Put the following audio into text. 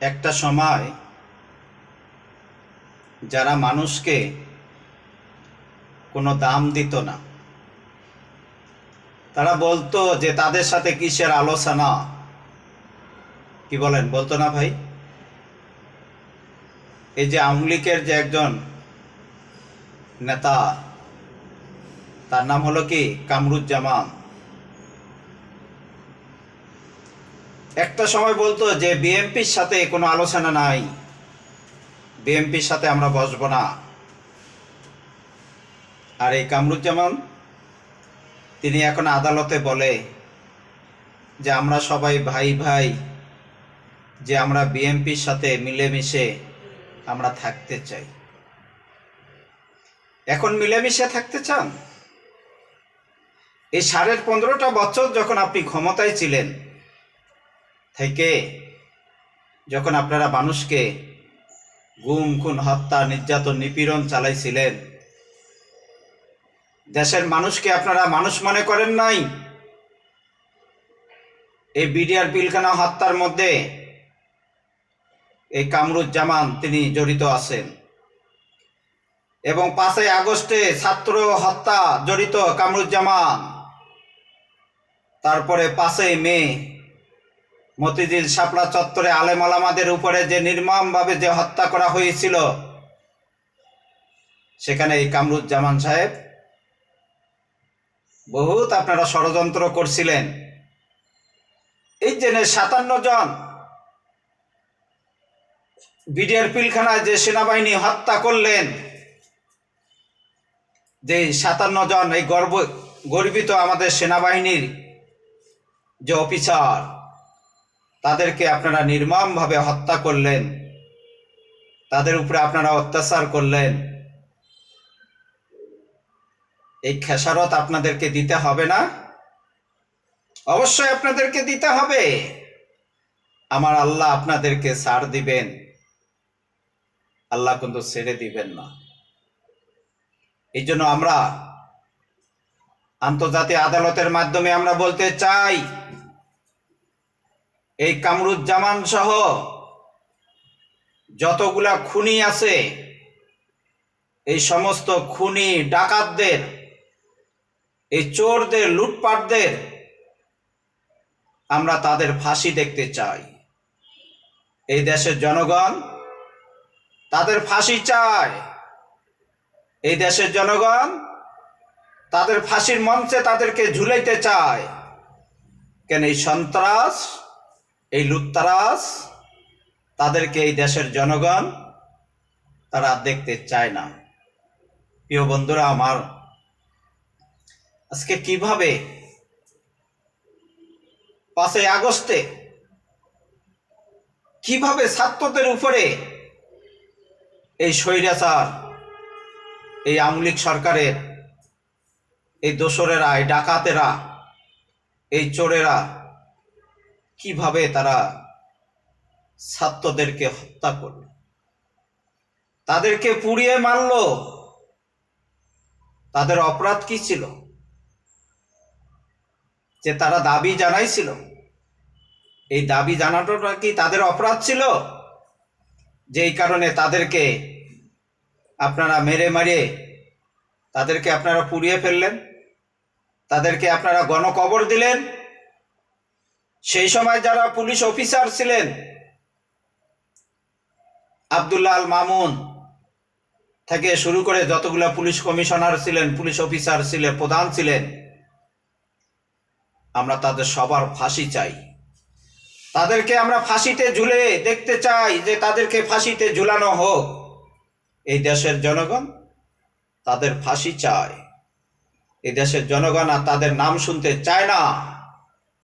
একটা সময় যারা মানুষকে কোনো দাম দিত না। তারা বলতো যে তাদের সাথে কিসের আলোচনা? কি বলেন? বলতো না ভাই? এই যে আওয়ামী লীগের যে একজন নেতা, তার নাম হলো কি? কামরুজ্জামান। একটা সময় বলতো যে বিএনপির সাথে কোনো আলোচনা নাই। বিএনপির সাথে আমরা বসবো না। আর এই কামরুজ্জামান, তিনি এখন আদালতে বলে যে আমরা সবাই ভাই ভাই, যে আমরা বিএনপির সাথে মিলেমিশে আমরা থাকতে চাই। এখন মিলেমিশে থাকতে চান? এই সাড়ে পনেরোটা বছর যখন আপনি ক্ষমতায় ছিলেন থেকে যখন আপনারা মানুষকে গুম, খুন, হত্যা, নির্যাতন, নিপীড়ন চালাইছিলেন, দেশের মানুষকে আপনারা মানুষ মনে করেন নাই? এই বিডিআর পিলখানা হত্যার মধ্যে এই কামরুজ্জামান তিনি জড়িত আছেন। এবং পাঁচই আগস্টে ছাত্র হত্যা জড়িত কামরুজ্জামান। তারপরে পাঁচই মে মতিঝিল শাপলা চত্বরে আলেম আলামাদের উপরে যে নির্মমভাবে যে হত্যা করা হয়েছিল, সেখানে এই কামরুজ্জামান সাহেব বহুত আপনারা ষড়যন্ত্র করছিলেন। এই জেনে সাতান্ন জন বিডিআর পিলখানায় যে সেনাবাহিনী হত্যা করলেন, যে সাতান্ন জন এই গর্ব, গর্বিত আমাদের সেনাবাহিনীর যে অফিসার তাদেরকে আপনারা নির্মমভাবে হত্যা করলেন। তাদের উপরে আপনারা অত্যাচার করলেন। এই খেসারত আপনাদেরকে দিতে হবে না। অবশ্যই আপনাদেরকে দিতে হবে। আমার আল্লাহ আপনাদেরকে ছাড় দিবেন। আল্লাহ কিন্তু ছেড়ে দিবেন না। এই জন্য আমরা আন্তর্জাতিক আদালতের মাধ্যমে আমরা বলতে চাই এই কামরুজ্জামান সহ যতগুলা খুনি আছে, এই সমস্ত খুনি ডাকাতদের, এই চোরদের, লুটপাটদের আমরা তাদের ফাঁসি দেখতে চাই। এই দেশের জনগণ তাদের ফাঁসি চায়। এই দেশের জনগণ তাদের ফাঁসির মঞ্চে তাদেরকে ঝুলাইতে চায়। কেন এই সন্ত্রাস এই লুত্তারাজ তাদেরকে এই দেশের জনগণ তারা দেখতে চায় না। প্রিয় বন্ধুরা, আমার আজকে কীভাবে পাঁচই আগস্টে কীভাবে ছাত্রদের উপরে এই স্বৈরাচার, এই আমলিক সরকারের, এই দোসরেরা, এই ডাকাতেরা, এই চোরেরা কীভাবে তারা ছাত্রদেরকে হত্যা করল? তাদেরকে পুড়িয়ে মারল? তাদের অপরাধ কি ছিল? যে তারা দাবি জানাইছিল? এই দাবি জানানোটা কি তাদের অপরাধ ছিল? যেই কারণে তাদেরকে আপনারা মেরে মারে তাদেরকে আপনারা পুড়িয়ে ফেললেন? তাদেরকে আপনারা গণকবর দিলেন? সেই সময় যারা পুলিশ অফিসার ছিলেন আবদুল্লাহ মামুন থেকে শুরু করে যতগুলা পুলিশ কমিশনার ছিলেন, পুলিশ অফিসার ছিলেন, প্রধান ছিলেন, আমরা তাদের সবার ফাঁসি চাই। তাদেরকে আমরা ফাঁসিতে ঝুলে দেখতে চাই যে তাদেরকে ফাঁসিতে ঝুলানো হোক। এই দেশের জনগণ তাদের ফাঁসি চায়। এই দেশের জনগণ আর তাদের নাম শুনতে চায় না।